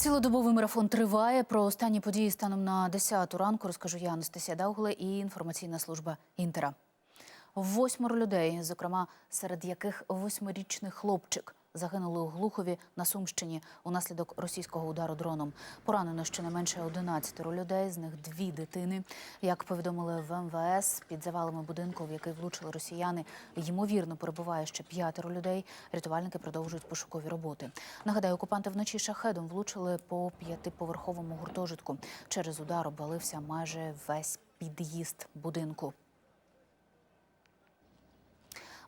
Цілодобовий марафон триває. Про останні події станом на 10 ранку розкажу я, Анастасія Даугле і інформаційна служба Інтера. Восьмеро людей, зокрема серед яких восьмирічний хлопчик, загинули у Глухові на Сумщині унаслідок російського удару дроном. Поранено щонайменше 11 людей, з них дві дитини. Як повідомили в МВС, під завалами будинку, в який влучили росіяни, ймовірно перебуває ще п'ятеро людей. Рятувальники продовжують пошукові роботи. Нагадаю, окупанти вночі шахедом влучили по п'ятиповерховому гуртожитку. Через удар обвалився майже весь під'їзд будинку.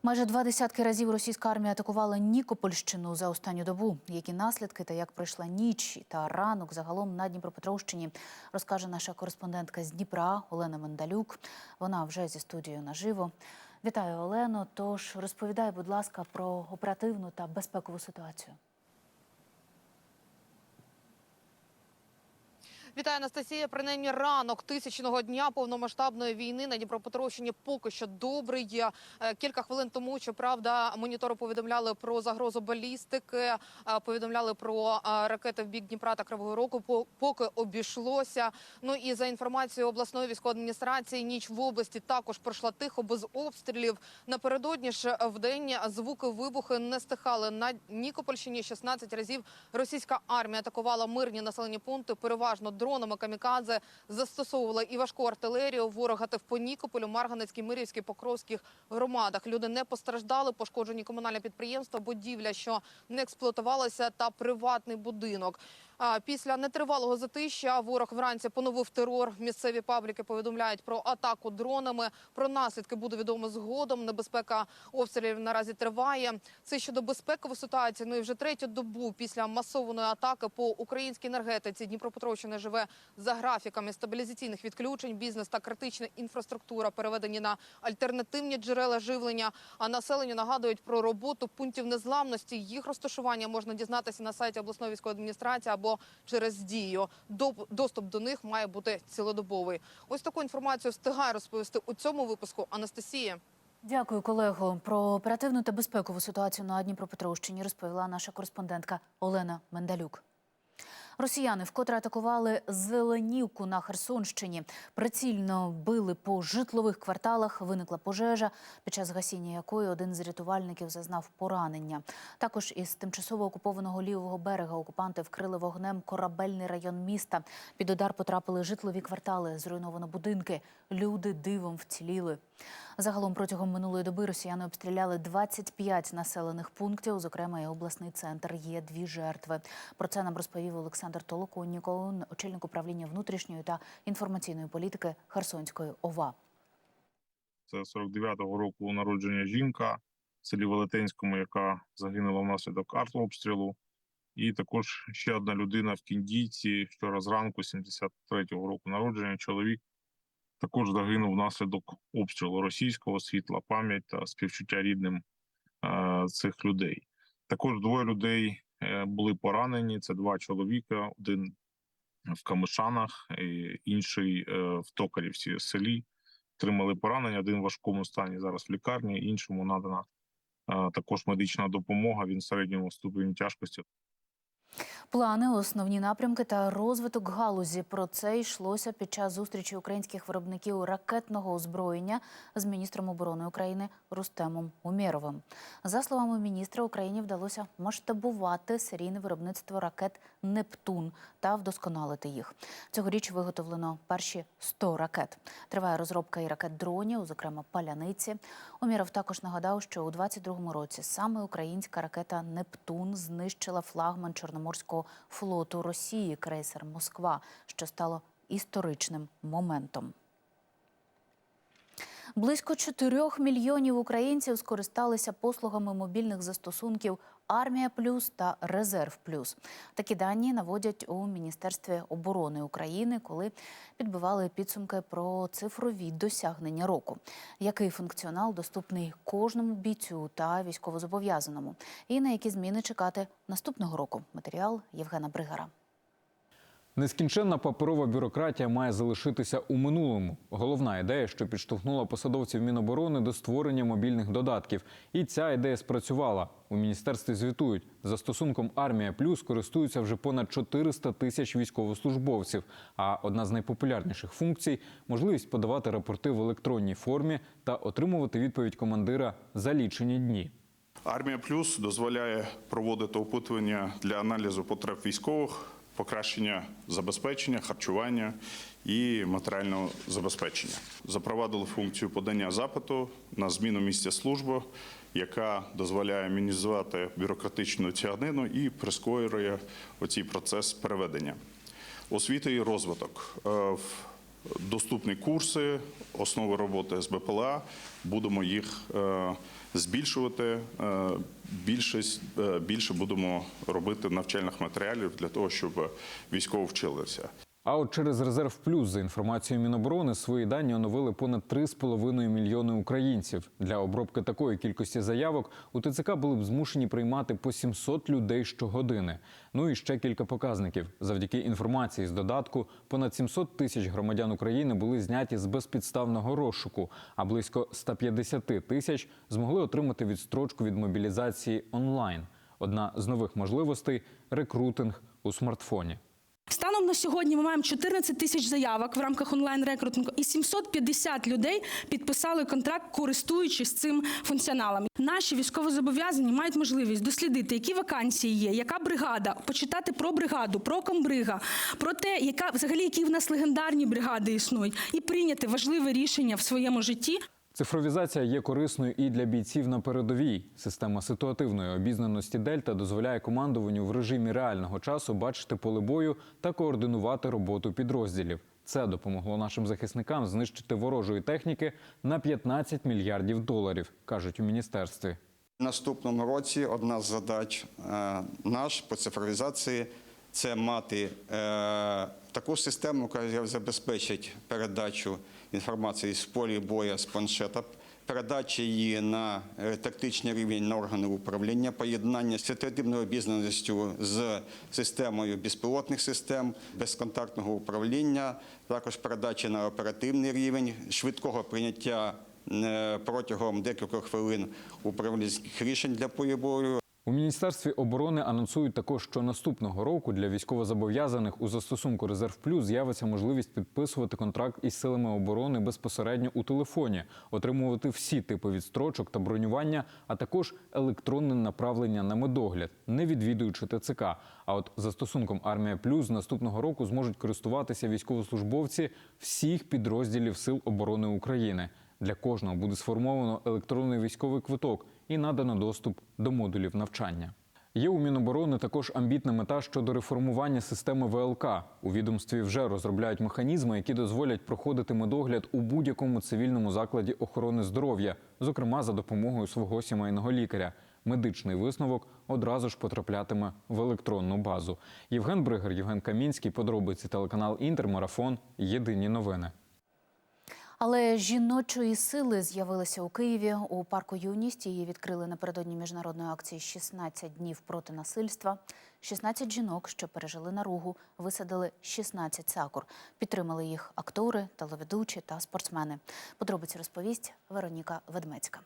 Майже два десятки разів російська армія атакувала Нікопольщину за останню добу. Які наслідки та як пройшла ніч та ранок загалом на Дніпропетровщині, розкаже наша кореспондентка з Дніпра Олена Мендалюк. Вона вже зі студією наживо. Вітаю, Олено. Тож розповідай, будь ласка, про оперативну та безпекову ситуацію. Вітаю, Анастасія. Принаймні ранок тисячного дня повномасштабної війни на Дніпропетровщині поки що добрий. Е, Кілька хвилин тому, щоправда, монітори повідомляли про загрозу балістики, е, повідомляли про е, ракети в бік Дніпра та Кривого Рогу. По- Поки обійшлося. Ну і за інформацією обласної військової адміністрації, ніч в області також пройшла тихо без обстрілів. Напередодні ж в день звуки вибухи не стихали на Нікопольщині. 16 разів російська армія атакувала мирні населені пункти, переважно дронами камікадзе, застосовувала і важку артилерію. Ворог гатив по Нікополю, Марганецькій, Мирівській, Покровських громадах. Люди не постраждали, пошкоджені комунальне підприємство, будівля, що не експлуатувалася, та приватний будинок. Після нетривалого затища ворог вранці поновив терор. Місцеві пабліки повідомляють про атаку дронами. Про наслідки буде відомо згодом. Небезпека обстрілів наразі триває. Це щодо безпекової ситуації. Ну і вже третю добу після масованої атаки по українській енергетиці Дніпропетровщина живе за графіками стабілізаційних відключень. Бізнес та критична інфраструктура переведені на альтернативні джерела живлення. А населенню нагадують про роботу пунктів незламності. Їх розташування можна дізнатися на сайті обласної військової адміністрації або через дію. Доступ до них має бути цілодобовий. Ось таку інформацію встигає розповісти у цьому випуску Анастасія. Дякую, колего. Про оперативну та безпекову ситуацію на Дніпропетровщині розповіла наша кореспондентка Олена Мендалюк. Росіяни вкотре атакували Зеленівку на Херсонщині. Прицільно били по житлових кварталах. Виникла пожежа, під час гасіння якої один з рятувальників зазнав поранення. Також із тимчасово окупованого лівого берега окупанти вкрили вогнем корабельний район міста. Під удар потрапили житлові квартали, зруйновано будинки. Люди дивом вціліли. Загалом протягом минулої доби росіяни обстріляли 25 населених пунктів, зокрема і обласний центр. Є дві жертви. Про це нам розповів Олександр Толоконніков, очільник управління внутрішньої та інформаційної політики Херсонської ОВА. Це 49-го року народження жінка в селі Велетенському, яка загинула внаслідок артобстрілу. І також ще одна людина в Кіндійці вчора зранку, 73-го року народження, чоловік також загинув внаслідок обстрілу російського світла, пам'ять та співчуття рідним е, цих людей. Також двоє людей е, були поранені. Це два чоловіка, один в Камишанах, інший е, в Токарівці селі отримали поранення. Один в важкому стані зараз в лікарні, іншому надана також медична допомога. Він середньому ступені тяжкості. Плани, основні напрямки та розвиток галузі. Про це йшлося під час зустрічі українських виробників ракетного озброєння з міністром оборони України Рустемом Умєровим. За словами міністра, Україні вдалося масштабувати серійне виробництво ракет Нептун та вдосконалити їх. Цьогоріч виготовлено перші 100 ракет. Триває розробка і ракет дронів, зокрема паляниці. Умєров також нагадав, що у 22-му році саме українська ракета Нептун знищила флагман Чорноморського флоту Росії крейсер Москва, що стало історичним моментом. Близько 4 мільйонів українців скористалися послугами мобільних застосунків Армія Плюс та Резерв Плюс. Такі дані наводять у Міністерстві оборони України, коли підбивали підсумки про цифрові досягнення року. Який функціонал доступний кожному бійцю та військовозобов'язаному, і на які зміни чекати наступного року? Матеріал Євгена Бригара. Нескінченна паперова бюрократія має залишитися у минулому. Головна ідея, що підштовхнула посадовців Міноборони до створення мобільних додатків. І ця ідея спрацювала. У міністерстві звітують, застосунком Армія Плюс користуються вже понад 400 тисяч військовослужбовців. А одна з найпопулярніших функцій можливість подавати рапорти в електронній формі та отримувати відповідь командира за лічені дні. Армія Плюс дозволяє проводити опитування для аналізу потреб військових, покращення забезпечення, харчування і матеріального забезпечення. Запровадили функцію подання запиту на зміну місця служби, яка дозволяє мінімізувати бюрократичну тягнину і прискорює оцей процес переведення. Освіта і розвиток. Доступні курси, основи роботи з БПЛА. Будемо їх е, збільшувати. е, Більшість, е, більше будемо робити навчальних матеріалів для того, щоб військово вчилися. А от через резерв плюс за інформацією Міноборони свої дані оновили понад 3,5 мільйони українців. Для обробки такої кількості заявок у ТЦК були б змушені приймати по 700 людей щогодини. Ну і ще кілька показників. Завдяки інформації з додатку, понад 700 тисяч громадян України були зняті з безпідставного розшуку, а близько 150 тисяч змогли отримати відстрочку від мобілізації онлайн. Одна з нових можливостей рекрутинг у смартфоні. Станом на сьогодні ми маємо 14 тисяч заявок в рамках онлайн-рекрутингу і 750 людей підписали контракт, користуючись цим функціоналом. Наші військовозобов'язані мають можливість дослідити, які вакансії є, яка бригада, почитати про бригаду, про комбрига, про те, яка взагалі які в нас легендарні бригади існують, і прийняти важливе рішення в своєму житті. Цифровізація є корисною і для бійців на передовій. Система ситуативної обізнаності Дельта дозволяє командуванню в режимі реального часу бачити поле бою та координувати роботу підрозділів. Це допомогло нашим захисникам знищити ворожої техніки на 15 мільярдів доларів, кажуть у міністерстві. Наступному році одна з задач е, наш по цифровізації це мати е, таку систему, яка забезпечить передачу інформації з полі бою з планшета, передача її на е, тактичний рівень на органи управління, поєднання з ситуативною обізнаністю з системою безпілотних систем, безконтактного управління, також передача на оперативний рівень, швидкого прийняття е, протягом декількох хвилин управлінських рішень для бою. У міністерстві оборони анонсують також, що наступного року для військовозобов'язаних у застосунку Резерв Плюс з'явиться можливість підписувати контракт із силами оборони безпосередньо у телефоні, отримувати всі типи відстрочок та бронювання, а також електронне направлення на медогляд, не відвідуючи ТЦК. А от застосунком Армія Плюс наступного року зможуть користуватися військовослужбовці всіх підрозділів Сил оборони України. Для кожного буде сформовано електронний військовий квиток і надано доступ до модулів навчання. Є у Міноборони також амбітна мета щодо реформування системи ВЛК. У відомстві вже розробляють механізми, які дозволять проходити медогляд у будь-якому цивільному закладі охорони здоров'я, зокрема за допомогою свого сімейного лікаря. Медичний висновок одразу ж потраплятиме в електронну базу. Євген Бригер, Євген Камінський, подробиці телеканал Інтер, Марафон. Єдині новини. Але жіночої сили з'явилися у Києві. У парку юність її відкрили напередодні міжнародної акції «16 днів проти насильства. 16 жінок, що пережили наругу, висадили 16 сакур. Підтримали їх актори, телеведучі та спортсмени. Подробиці розповість Вероніка Ведмецька.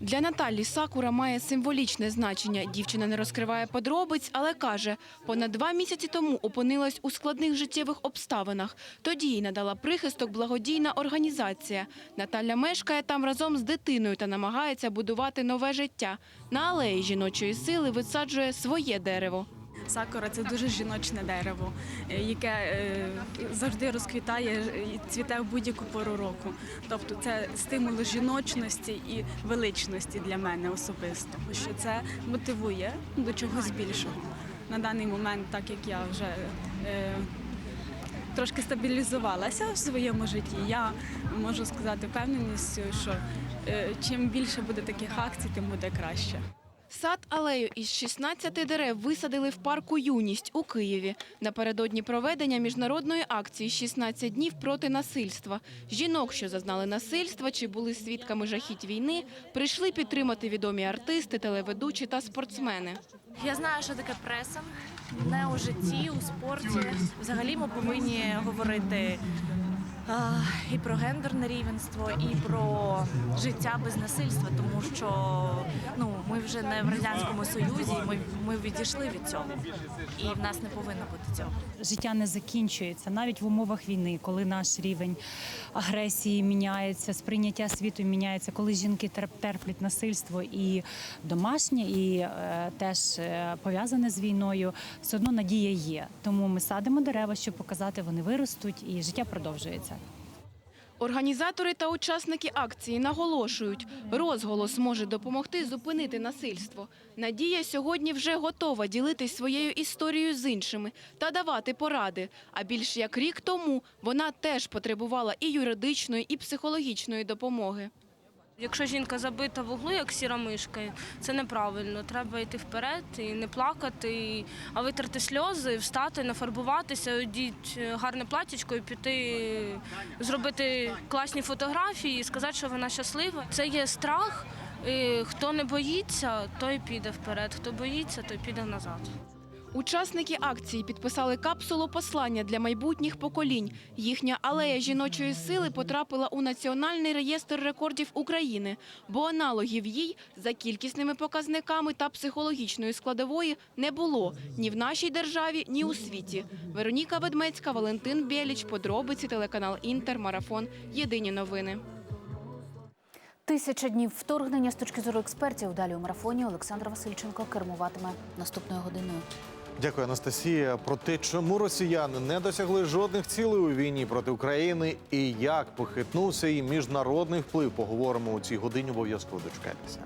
Для Наталі Сакура має символічне значення. Дівчина не розкриває подробиць, але каже, понад два місяці тому опинилась у складних життєвих обставинах. Тоді їй надала прихисток благодійна організація. Наталя мешкає там разом з дитиною та намагається будувати нове життя. На алеї жіночої сили висаджує своє дерево. Сакура це дуже жіночне дерево, е, яке е, завжди розквітає і цвіте в будь-яку пору року. Тобто це стимул жіночності і величності для мене особисто, що це мотивує до чогось більшого. На даний момент, так як я вже е, трошки стабілізувалася в своєму житті, я можу сказати впевненістю, що чим більше буде таких акцій, тим буде краще. Сад алею із 16 дерев висадили в парку Юність у Києві напередодні проведення міжнародної акції «16 днів проти насильства. Жінок, що зазнали насильства чи були свідками жахіть війни, прийшли підтримати відомі артисти, телеведучі та спортсмени. Я знаю, що таке пресинг. Не у житті, у спорті. Взагалі ми повинні говорити і про гендерне рівенство, і про життя без насильства, тому що ну, ми вже не в радянському союзі, ми, ми відійшли від цього, і в нас не повинно бути цього. життя не закінчується навіть в умовах війни, коли наш рівень агресії міняється, сприйняття світу міняється, коли жінки терп- терплять насильство і домашнє, і е, теж е, пов'язане з війною, все одно надія є. Тому ми садимо дерева, щоб показати, вони виростуть, і життя продовжується. Організатори та учасники акції наголошують, розголос може допомогти зупинити насильство. Надія сьогодні вже готова ділитись своєю історією з іншими та давати поради. А більш як рік тому вона теж потребувала і юридичної, і психологічної допомоги. Якщо жінка забита в углу, як сіра мишка, це неправильно. Треба йти вперед і не плакати, а витерти сльози, встати, нафарбуватися, одіть гарне платічко і піти зробити класні фотографії і сказати, що вона щаслива. Це є страх. І хто не боїться, той піде вперед. Хто боїться, той піде назад. Учасники акції підписали капсулу послання для майбутніх поколінь. Їхня алея жіночої сили потрапила у Національний реєстр рекордів України, бо аналогів їй за кількісними показниками та психологічної складової не було ні в нашій державі, ні у світі. Вероніка Ведмецька, Валентин Біліч, подробиці, телеканал Інтер, Марафон. Єдині новини. Тисяча днів вторгнення з точки зору експертів. Далі у марафоні Олександр Васильченко кермуватиме наступною годиною. Дякую, Анастасія. Про те, чому росіяни не досягли жодних цілей у війні проти України і як похитнувся і міжнародний вплив, поговоримо у цій годині. Обов'язково дочекайтеся.